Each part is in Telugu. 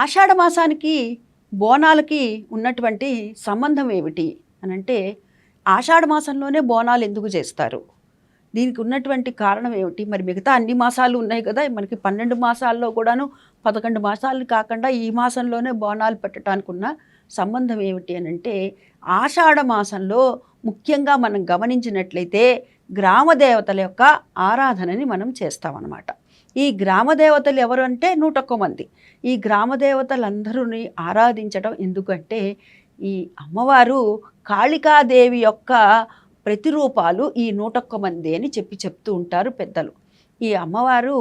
ఆషాఢ మాసానికి బోనాలకి ఉన్నటువంటి సంబంధం ఏమిటి అని అంటే ఆషాఢ మాసంలోనే బోనాలు ఎందుకు చేస్తారు? దీనికి ఉన్నటువంటి కారణం ఏమిటి? మరి మిగతా అన్ని మాసాలు ఉన్నాయి కదా మనకి పన్నెండు మాసాల్లో కూడాను పదకొండు మాసాలు కాకుండా ఈ మాసంలోనే బోనాలు పెట్టడానికి ఉన్న సంబంధం ఏమిటి అని అంటే ఆషాఢ మాసంలో ముఖ్యంగా మనం గమనించినట్లయితే గ్రామ దేవతల యొక్క ఆరాధనని మనం చేస్తామన్నమాట. ఈ గ్రామ దేవతలు ఎవరు అంటే నూటొక్క మంది. ఈ గ్రామదేవతలందరూ ఆరాధించడం ఎందుకంటే ఈ అమ్మవారు కాళికాదేవి యొక్క ప్రతిరూపాలు ఈ నూటొక్క మంది అని చెప్పి చెప్తూ ఉంటారు పెద్దలు. ఈ అమ్మవారు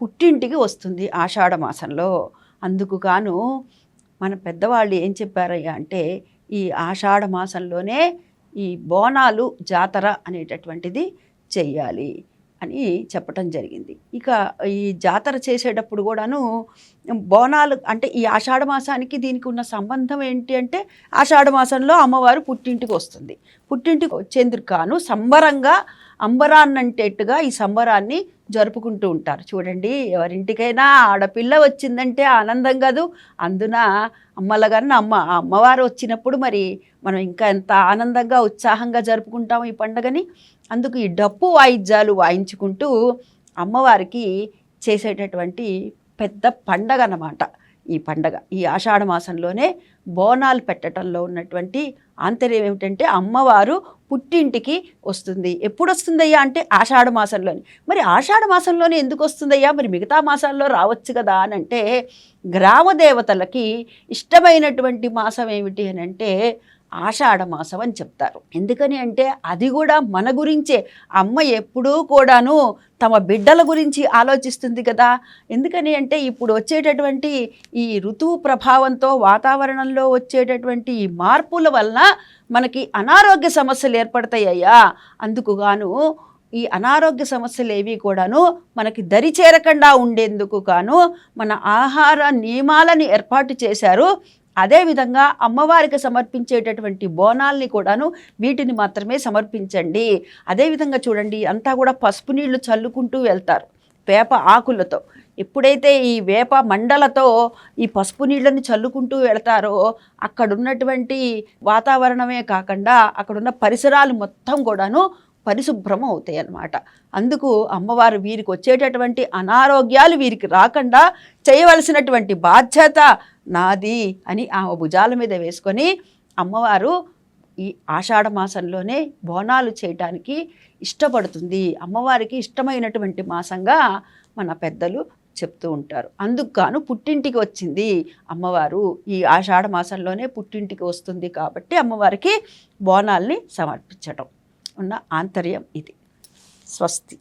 పుట్టింటికి వస్తుంది ఆషాఢ మాసంలో. అందుకు గాను మన పెద్దవాళ్ళు ఏం చెప్పారయ్యా అంటే ఈ ఆషాఢ మాసంలోనే ఈ బోనాలు జాతర అనేటటువంటిది చెయ్యాలి. అని చెప్పటం జరిగింది. ఇక ఈ జాతర చేసేటప్పుడు కూడాను బోనాలు అంటే ఈ ఆషాఢ మాసానికి దీనికి ఉన్న సంబంధం ఏంటి అంటే ఆషాఢ మాసంలో అమ్మవారు పుట్టింటికి వస్తుంది. పుట్టింటికి వచ్చేందుకు కాను సంబరంగా అంబరాన్నంటేట్టుగా ఈ సంబరాన్ని జరుపుకుంటూ ఉంటారు. చూడండి ఎవరింటికైనా ఆడపిల్ల వచ్చిందంటే ఆనందం కాదు. అందున అమ్మలగన్న అమ్మ అమ్మవారు వచ్చినప్పుడు మరి మనం ఇంకా ఎంత ఆనందంగా ఉత్సాహంగా జరుపుకుంటాం ఈ పండగని. అందుకు ఈ డప్పు వాయిద్యాలు వాయించుకుంటూ అమ్మవారికి చేసేటటువంటి పెద్ద పండగ అన్నమాట ఈ పండగ. ఈ ఆషాఢ మాసంలోనే బోనాలు పెట్టడంలో ఉన్నటువంటి ఆంతర్యం ఏమిటంటే అమ్మవారు పుట్టింటికి వస్తుంది. ఎప్పుడు వస్తుందయ్యా అంటే ఆషాఢ మాసంలోని. మరి ఆషాఢ మాసంలోనే ఎందుకు వస్తుందయ్యా మరి మిగతా మాసాల్లో రావచ్చు కదా అని అంటే గ్రామ దేవతలకి ఇష్టమైనటువంటి మాసం ఏమిటి అని అంటే ఆషాఢమాసం అని చెప్తారు. ఎందుకని అంటే అది కూడా మన గురించే. అమ్మ ఎప్పుడూ కూడాను తమ బిడ్డల గురించి ఆలోచిస్తుంది కదా. ఎందుకని అంటే ఇప్పుడు వచ్చేటటువంటి ఈ ఋతువు ప్రభావంతో వాతావరణంలో వచ్చేటటువంటి ఈ మార్పుల వలన మనకి అనారోగ్య సమస్యలు ఏర్పడతాయ్యా అందుకు గాను ఈ అనారోగ్య సమస్యలు ఏవి కూడాను మనకి దరి చేరకుండా ఉండేందుకు గాను మన ఆహార నియమాలని ఏర్పాటు చేశారు. అదేవిధంగా అమ్మవారికి సమర్పించేటటువంటి బోనాల్ని కూడాను వీటిని మాత్రమే సమర్పించండి. అదేవిధంగా చూడండి అంతా కూడా పసుపు నీళ్ళు చల్లుకుంటూ వెళ్తారు వేప ఆకులతో. ఎప్పుడైతే ఈ వేప మండలతో ఈ పసుపు నీళ్ళని చల్లుకుంటూ వెళతారో అక్కడున్నటువంటి వాతావరణమే కాకుండా అక్కడున్న పరిసరాలు మొత్తం కూడాను పరిశుభ్రం అవుతాయి అన్నమాట అందుకు అమ్మవారు వీరికి వచ్చేటటువంటి అనారోగ్యాలు వీరికి రాకుండా చేయవలసినటువంటి బాధ్యత నాది అని ఆమె భుజాల మీద వేసుకొని అమ్మవారు ఈ ఆషాఢ మాసంలోనే బోనాలు చేయటానికి ఇష్టపడుతుంది. అమ్మవారికి ఇష్టమైనటువంటి మాసంగా మన పెద్దలు చెప్తూ ఉంటారు. అందుకు గాను పుట్టింటికి వచ్చింది అమ్మవారు. ఈ ఆషాఢ మాసంలోనే పుట్టింటికి వస్తుంది కాబట్టి అమ్మవారికి బోనాల్ని సమర్పించటం. ఉన్న ఆంతర్యం ఇది. స్వస్తి.